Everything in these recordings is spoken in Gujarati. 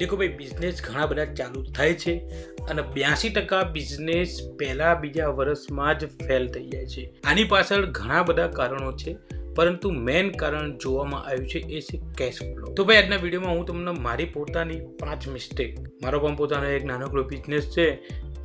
દેખો ભાઈ બિઝનેસ ઘણા બધા ચાલુ થાય છે અને બ્યાસી ટકા બિઝનેસ પહેલા બીજા વર્ષમાં જ ફેલ થઈ જાય છે. આની પાછળ ઘણા બધા કારણો છે, પરંતુ મેઇન કારણ જોવામાં આવ્યું છે એ છે કેશ ફ્લો તો ભાઈ, આજના વિડીયોમાં હું તમને મારી પોતાની પાંચ મિસ્ટેક મારો પણ પોતાનો એક નાનકડો બિઝનેસ છે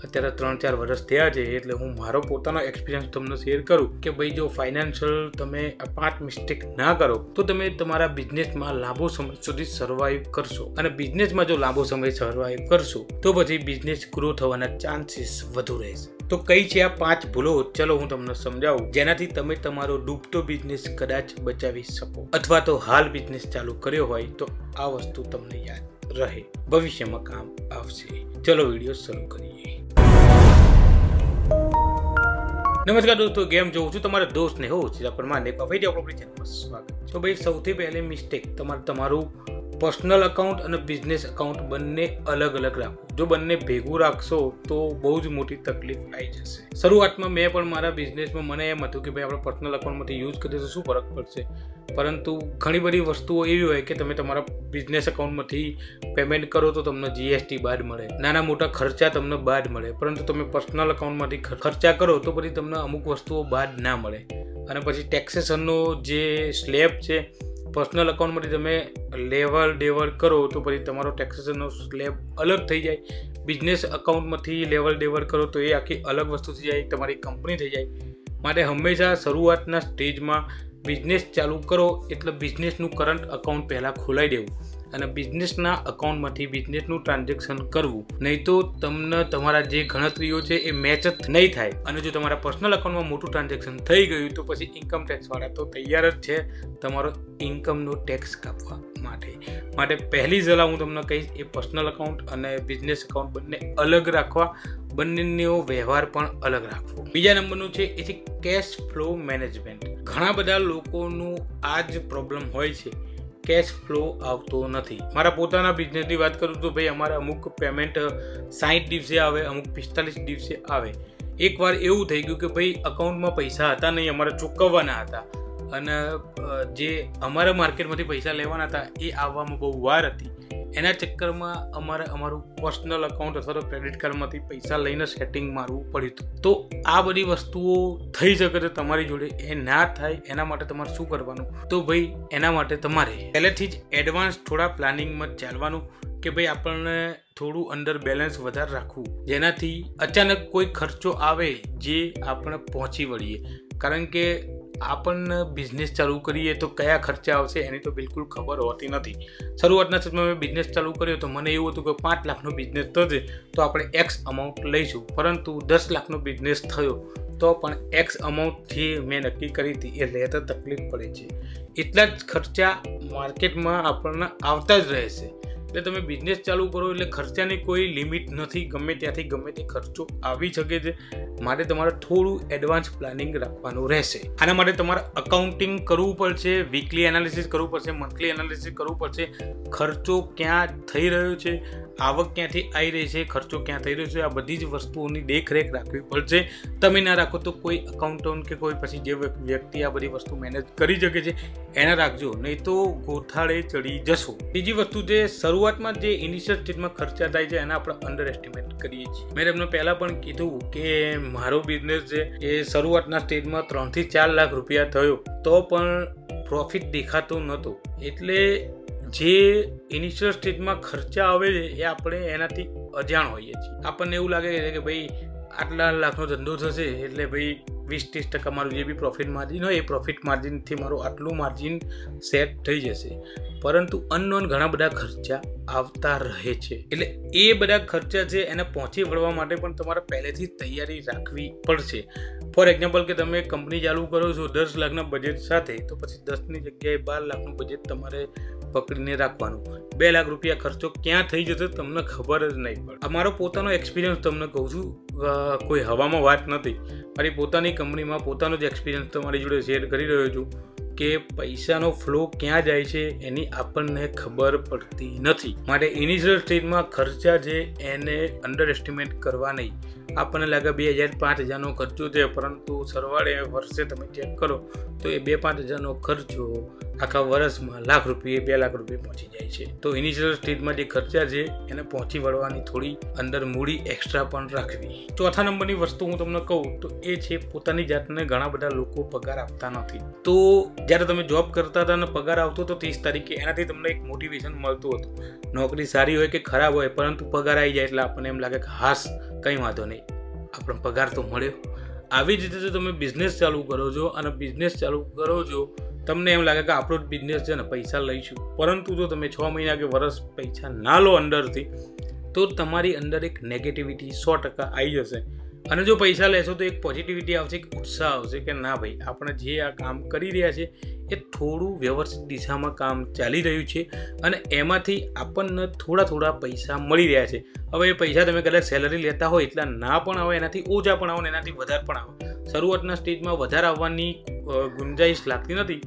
અત્યારે ત્રણ ચાર વર્ષ થયા છે, એટલે હું મારો પોતાનો એક્સપિરિયન્સ તમને શેર કરું કે ભાઈ જો ફાઇનાન્શિયલ તમે પાંચ મિસ્ટેક ના કરો, તો તમે તમારા બિઝનેસમાં લાંબો સમય સુધી સર્વાઈવ કરશો. અને બિઝનેસમાં જો લાંબો સમય સર્વાઈવ કરશો, તો પછી બિઝનેસ ગ્રો થવાના ચાન્સીસ વધુ રહેશે. તો કઈ છે આ પાંચ ભૂલો? ચલો હું તમને સમજાવું. જેનાથી તમે તમારો ડૂબતો બિઝનેસ કદાચ બચાવી શકો. અથવા તો હાલ બિઝનેસ ચાલુ કર્યો હોય તો આ વસ્તુ તમને યાદ રહે. ભવિષ્યમાં કામ આવશે. ચલો વીડિયો શરૂ કરીએ. નમસ્કાર દોસ્તો ગેમ જોઉં છું તમારા દોસ્તને હોઉં છું માને ને ફરી આપણી ચેનલમાં સ્વાગત તો ભાઈ, સૌથી પહેલી મિસ્ટેક તમારે, તમારું પર્સનલ અકાઉન્ટ અને બિઝનેસ અકાઉન્ટ બંને અલગ અલગ રાખો. જો બંને ભેગું રાખશો તો બહુ જ મોટી તકલીફ આવી જશે. શરૂઆતમાં મેં પણ મારા બિઝનેસમાં મને એમ હતું કે ભાઈ આપણે પર્સનલ અકાઉન્ટમાંથી યુઝ કરીએ તો શું ફરક પડશે? પરંતુ ઘણી બધી વસ્તુઓ એવી હોય કે તમે તમારા બિઝનેસ અકાઉન્ટમાંથી પેમેન્ટ કરો તો તમને જીએસટી બાદ મળે. નાના મોટા ખર્ચા તમને બાદ મળે. પરંતુ તમે પર્સનલ અકાઉન્ટમાંથી ખર્ચા કરો તો પછી તમને અમુક વસ્તુઓ બાદ ના મળે. અને પછી ટેક્સેશનનો જે સ્લેબ છે પર્સનલ અકાઉન્ટમાંથી તમે લેવલ ડેવલ કરો તો પછી તમારો ટેક્સેશનનો સ્લેબ અલગ થઈ જાય. બિઝનેસ અકાઉન્ટમાંથી લેવલ દેવડ કરો તો એ આખી અલગ વસ્તુ થઈ જાય, તમારી કંપની થઈ જાય. માટે હંમેશા શરૂઆતના સ્ટેજમાં બિઝનેસ ચાલુ કરો એટલે બિઝનેસનું કરંટ અકાઉન્ટ પહેલાં ખોલાવી દેવું. અને બિઝનેસના અકાઉન્ટમાંથી બિઝનેસનું ટ્રાન્ઝેક્શન કરવું. નહીં તો તમને તમારા જે ગણતરીઓ છે એ મેચ જ નહીં થાય. અને જો તમારા પર્સનલ અકાઉન્ટમાં મોટું ટ્રાન્ઝેક્શન થઈ ગયું તો પછી ઇન્કમ ટેક્સવાળા તો તૈયાર જ છે તમારો ઇન્કમનો ટેક્સ કાપવા માટે. માટે પહેલી સલાહ હું તમને કહીશ, એ પર્સનલ અકાઉન્ટ અને બિઝનેસ અકાઉન્ટ બંને અલગ રાખવા, બંનેનો વ્યવહાર પણ અલગ રાખવો. બીજા નંબરનું છે, એ છે કેશ ફ્લો મેનેજમેન્ટ ઘણા બધા લોકોનું આ જ પ્રોબ્લેમ હોય છે. કેશ ફ્લો આવતો નથી. મારા પોતાના બિઝનેસની વાત કરું તો ભાઈ, અમારે અમુક પેમેન્ટ સાઠ દિવસે આવે, અમુક પિસ્તાલીસ દિવસે આવે. એકવાર એવું થઈ ગયું કે ભાઈ અકાઉન્ટમાં પૈસા હતા નહીં, અમારે ચૂકવવાના હતા. અને જે અમારા માર્કેટમાંથી પૈસા લેવાના હતા, એ આવવામાં બહુ વાર હતી. એના ચક્કરમાં અમારે અમારું પર્સનલ અકાઉન્ટ અથવા તો ક્રેડિટ કાર્ડમાંથી પૈસા લઈને સેટિંગ મારવું પડ્યું હતું. તો આ બધી વસ્તુઓ થઈ શકે છે તમારી જોડે એ ના થાય, એના માટે તમારે શું કરવાનું? તો ભાઈ, એના માટે તમારે પહેલેથી જ એડવાન્સ થોડા પ્લાનિંગમાં ચાલવાનું કે ભાઈ આપણને થોડું અંડર બેલેન્સ વધારે રાખવું. જેનાથી અચાનક કોઈ ખર્ચો આવે જે આપણે પહોંચી વળીએ. કારણ કે આપણને બિઝનેસ ચાલુ કરીએ તો કયા ખર્ચા આવશે એની તો બિલકુલ ખબર હોતી નથી. શરૂઆતના સમયમાં મેં બિઝનેસ ચાલુ કર્યો તો મને એવું હતું કે પાંચ લાખનો બિઝનેસ થશે તો આપણે એક્સ અમાઉન્ટ લઈશું. પરંતુ દસ લાખનો બિઝનેસ થયો તો પણ એક્સ અમાઉન્ટથી મેં નક્કી કરી હતી એ લેતા તકલીફ પડે છે. એટલા જ ખર્ચા માર્કેટમાં આપણને આવતા જ રહેશે એટલે તમે બિઝનેસ ચાલુ કરો એટલે ખર્ચાની કોઈ લિમિટ નથી. ગમે ત્યાંથી ગમે તે ખર્ચો આવી શકે છે. માટે તમારે થોડું એડવાન્સ પ્લાનિંગ રાખવાનું રહેશે. આના માટે તમારે અકાઉન્ટિંગ કરવું પડશે વીકલી એનાલિસિસ કરવું પડશે મંથલી એનાલિસિસ કરવું પડશે. ખર્ચો ક્યાં થઈ રહ્યો છે? આવક ક્યાંથી આવી રહી છે, ખર્ચો ક્યાં થઈ રહ્યો છે, આ બધી જ વસ્તુઓની દેખરેખ રાખવી પડશે. તમે ના રાખો તો કોઈ અકાઉન્ટન્ટ કે કોઈ પછી જે વ્યક્તિ આ બધી વસ્તુ મેનેજ કરી શકે છે, એને રાખજો. નહીં તો ગોથાળે ચડી જશો. બીજી વસ્તુ જે શરૂઆતમાં જે ઇનિશિયલ સ્ટેજમાં ખર્ચા થાય છે, એના આપણે અંડર એસ્ટિમેટ કરીએ છીએ. મેં તમને પહેલાં પણ કીધું કે મારો બિઝનેસ છે એ શરૂઆતના સ્ટેજમાં ત્રણથી ચાર લાખ રૂપિયા થયો, તો પણ પ્રોફિટ દેખાતો નહોતો. એટલે જે ઇનિશિયલ સ્ટેજમાં ખર્ચા આવે છે, એ આપણે એનાથી અજાણ હોઈએ છીએ. આપણને એવું લાગે છે કે ભાઈ, આટલા લાખનો ધંધો થશે, એટલે ભાઈ વીસ, ત્રીસ ટકા મારું જે બી પ્રોફિટ માર્જિન હોય, એ પ્રોફિટ માર્જિનથી મારું આટલું માર્જિન સેટ થઈ જશે. પરંતુ અનનોન ઘણા બધા ખર્ચા આવતા રહે છે. એટલે એ બધા ખર્ચા છે, એને પહોંચી વળવા માટે પણ તમારે પહેલેથી તૈયારી રાખવી પડશે. ફોર એક્ઝામ્પલ કે તમે કંપની ચાલુ કરો છો, દસ લાખના બજેટ સાથે, તો પછી દસની જગ્યાએ બાર લાખનું બજેટ તમારે પકડીને રાખવાનું. બે લાખ રૂપિયા ખર્ચો ક્યાં થઈ જશે તમને ખબર જ નહીં પડે. અમારો પોતાનો એક્સપિરિયન્સ તમને કહું છું કોઈ હવામાં વાત નથી. મારી પોતાની કંપનીમાં પોતાનો જ એક્સપિરિયન્સ તમારી જોડે શેર કરી રહ્યો છું કે પૈસાનો ફ્લો ક્યાં જાય છે એની આપણને ખબર પડતી નથી. માટે ઇનિશિયલ સ્ટેજમાં ખર્ચા છે એને અંડર એસ્ટિમેટ કરવા નહીં. આપણને લાગે બે હજાર પાંચ હજારનો ખર્ચો છે, પરંતુ સરવાળે વર્ષે તમે ચેક કરો તો એ બે પાંચ હજારનો ખર્ચો આખા વર્ષમાં લાખ રૂપિયા, બે લાખ રૂપિયા પહોંચી જાય છે. તો ઇનિશિયલ સ્ટેજમાં જે ખર્ચા છે, એને પહોંચી વળવાની થોડી અંદર મૂડી એક્સ્ટ્રા પણ રાખવી. ચોથા નંબરની વસ્તુ હું તમને કહું, તો એ છે પોતાની જાતને ઘણા બધા લોકો પગાર આપતા નથી. તો જ્યારે તમે જોબ કરતા હતા અને પગાર આવતો હતો ત્રીસ તારીખે, એનાથી તમને એક મોટિવેશન મળતું હતું. નોકરી સારી હોય કે ખરાબ હોય, પરંતુ પગાર આવી જાય એટલે આપણને એમ લાગે કે હાસ કંઈ વાંધો નહીં. આપણને પગાર તો મળ્યો. આવી જ રીતે જો તમે બિઝનેસ ચાલુ કરો છો અને બિઝનેસ ચાલુ કરો છો તમને એમ લાગે કે આપણો બિઝનેસ છે ને, પૈસા લઈશું. પરંતુ જો તમે છ મહિના કે વર્ષ પૈસા ના લો અંદરથી, તો તમારી અંદર એક નેગેટિવિટી સો ટકા આવી જશે. અને જો પૈસા લેશો તો એક પોઝિટિવિટી આવશે, એક ઉત્સાહ આવશે કે ના ભાઈ, આપણે જે આ કામ કરી રહ્યા છે એ થોડું વ્યવસ્થિત દિશામાં કામ ચાલી રહ્યું છે અને એમાંથી આપણને થોડા થોડા પૈસા મળી રહ્યા છે. હવે એ પૈસા તમે કદાચ સેલરી લેતા હોય, એટલા ના પણ આવે, એનાથી ઓછા પણ આવે એનાથી વધારે પણ આવે. શરૂઆતના સ્ટેજમાં વધારે આવવાની ગુંજાઈશ લાગતી નથી,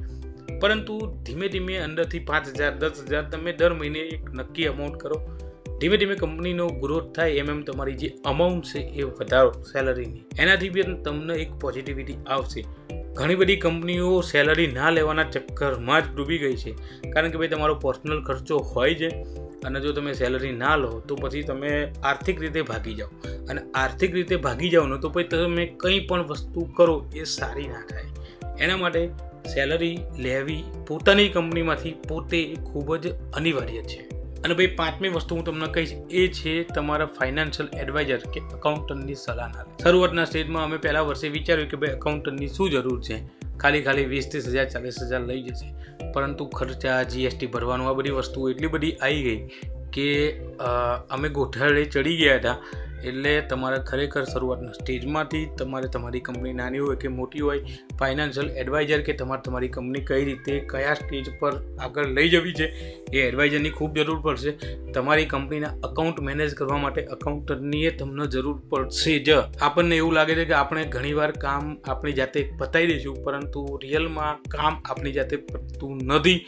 પરંતુ ધીમે ધીમે અંદરથી પાંચ હજાર, દસ હજાર તમે દર મહિને એક નક્કી અમાઉન્ટ કરો ધીમે ધીમે કંપનીનો ગ્રોથ થાય એમ એમ તમારી જે અમાઉન્ટ છે એ વધારો સેલરીની એનાથી બી તમને એક પોઝિટિવિટી આવશે. ઘણી બધી કંપનીઓ સેલરી ના લેવાના ચક્કરમાં જ ડૂબી ગઈ છે. કારણ કે ભાઈ તમારો પર્સનલ ખર્ચો હોય છે અને જો તમે સેલરી ના લો તો પછી તમે આર્થિક રીતે ભાગી જાઓ. અને આર્થિક રીતે ભાગી જાઓ ને તો પછી તમે કંઈ પણ વસ્તુ કરો એ સારી ના થાય. એના માટે સેલરી લેવી પોતાની કંપનીમાંથી પોતે ખૂબ જ અનિવાર્ય છે. અને ભાઈ પાંચમી વસ્તુ હું તમને કહીશ, એ છે તમારા ફાઇનાન્શિયલ એડવાઇઝર કે અકાઉન્ટન્ટની સલાહ ના શરૂઆતના સ્ટેજમાં અમે પહેલા વર્ષે વિચાર્યું કે ભાઈ અકાઉન્ટન્ટની શું જરૂર છે? ખાલી ખાલી વીસ ત્રીસ હજાર, ચાલીસ હજાર લઈ જશે. પરંતુ ખર્ચા જીએસટી ભરવાનું, આ બધી વસ્તુઓ એટલી બધી આવી ગઈ કે અમે ગોઠાળે ચડી ગયા હતા એટલે તમારે ખરેખર શરૂઆતના સ્ટેજમાંથી તમારે તમારી કંપની નાની હોય કે મોટી હોય ફાઇનાન્શિયલ એડવાઇઝર કે તમારે તમારી કંપની કઈ રીતે, કયા સ્ટેજ પર આગળ લઈ જવી છે, એ એડવાઇઝરની ખૂબ જરૂર પડશે. તમારી કંપનીના અકાઉન્ટ મેનેજ કરવા માટે અકાઉન્ટની એ તમને જરૂર પડશે જ. આપણને એવું લાગે છે કે આપણે ઘણીવાર કામ આપણી જાતે પતાવી દઈશું, પરંતુ રિયલમાં કામ આપણી જાતે પતતું નથી.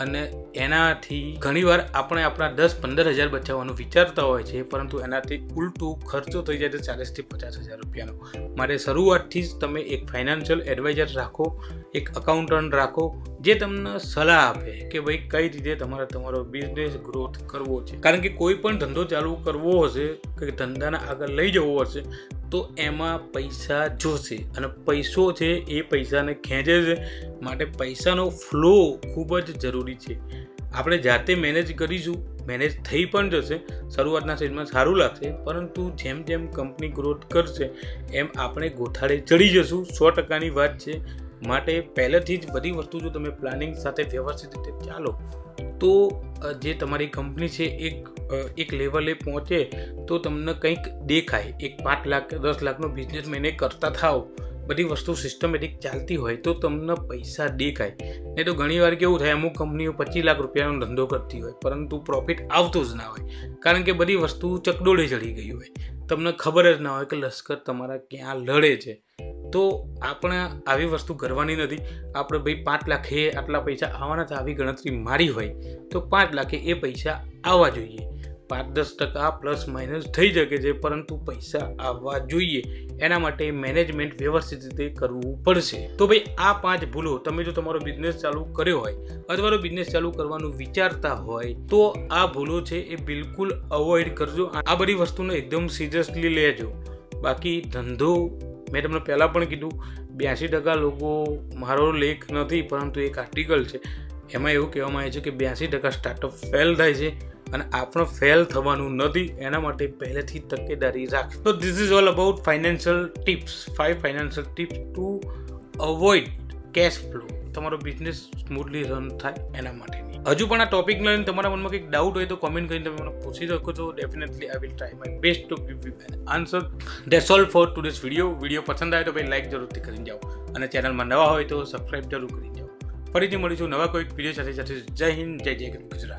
અને એનાથી ઘણીવાર આપણે આપણા દસ પંદર હજાર બચાવવાનું વિચારતા હોય છે, પરંતુ એનાથી ઉલટું ખર્ચો થઈ જાય છે ચાલીસથી પચાસ હજાર રૂપિયાનો. માટે શરૂઆતથી જ તમે એક ફાઇનાન્શિયલ એડવાઇઝર રાખો, એક અકાઉન્ટન્ટ રાખો, જે તમને સલાહ આપે કે ભાઈ કઈ રીતે તમારે તમારો બિઝનેસ ગ્રોથ કરવો છે. કારણ કે કોઈ પણ ધંધો ચાલુ કરવો હશે, કે ધંધાને આગળ લઈ જવો હશે તો એમાં પૈસા જોશે અને પૈસો છે એ પૈસાને ખેંચે છે. માટે પૈસાનો ફ્લો ખૂબ જ જરૂરી છે. આપણે જાતે મેનેજ કરીશું મેનેજ થઈ પણ જશે, શરૂઆતના સ્ટેજમાં સારું લાગશે, પરંતુ જેમ જેમ કંપની ગ્રોથ કરશે, એમ આપણે ગોથાળે ચડી જશું. સો ટકાની વાત છે. માટે પહેલેથી જ બધી વસ્તુ જો તમે પ્લાનિંગ સાથે વ્યવસ્થિત રીતે ચાલો, તો જે તમારી કંપની છે એક એક લેવલે પહોંચે, તો તમને કંઈક દેખાય. એક પાંચ લાખ, દસ લાખનો બિઝનેસ મહિને કરતા થાવ બધી વસ્તુ સિસ્ટમેટિક ચાલતી હોય તો તમને પૈસા દેખાય. નહીં તો ઘણીવાર કેવું થાય, અમુક કંપનીઓ પચીસ લાખ રૂપિયાનો ધંધો કરતી હોય, પરંતુ પ્રોફિટ આવતો જ ના હોય. કારણ કે બધી વસ્તુ ચકડોળે ચડી ગઈ હોય. તમને ખબર જ ના હોય કે લશ્કર તમારા ક્યાં લડે છે. તો આપણે આવી વસ્તુ કરવાની નથી. આપણે ભાઈ પાંચ લાખે આટલા પૈસા આવવાના આવી ગણતરી મારી હોય તો પાંચ લાખે એ પૈસા આવવા જોઈએ. પાંચ દસ ટકા પ્લસ માઇનસ થઈ શકે છે, પરંતુ પૈસા આવવા જોઈએ. એના માટે મેનેજમેન્ટ વ્યવસ્થિત રીતે કરવું પડશે. તો ભાઈ, આ પાંચ ભૂલો તમે જો તમારો બિઝનેસ ચાલુ કર્યો હોય અથવા તો બિઝનેસ ચાલુ કરવાનું વિચારતા હોય, તો આ ભૂલો છે એ બિલકુલ અવોઇડ કરજો. આ બધી વસ્તુને એકદમ સિરિયસલી લેજો. બાકી ધંધો, મેં તમને પહેલાં પણ કીધું બ્યાસી ટકા લોકો મારો લેખ નથી, પરંતુ એક આર્ટિકલ છે. એમાં એવું કહેવામાં આવે છે કે બ્યાસી ટકા સ્ટાર્ટઅપ ફેલ થાય છે. અને આપણો ફેલ થવાનું નથી, એના માટે પહેલેથી તકેદારી રાખ. તો this is all about financial tips five financial tips to avoid cash flow તમારો બિઝનેસ સ્મૂથલી રન થાય એના માટેની. હજુ પણ આ ટોપિક લઈને તમારા મનમાં કંઈક ડાઉટ હોય તો કોમેન્ટ કરીને તમે મને પૂછી શકો છો. Definitely I will try my best to give you an answer that's all for today's video video પસંદ આવે તો ભાઈ લાઈક જરૂરથી કરીને જાઓ. અને ચેનલમાં નવા હોય તો સબસ્ક્રાઈબ જરૂર કરી જાઓ. ફરીથી મળીશું નવા કોઈક વીડિયો સાથે સાથે. જય હિન્દ, જય જય ગુજરાત.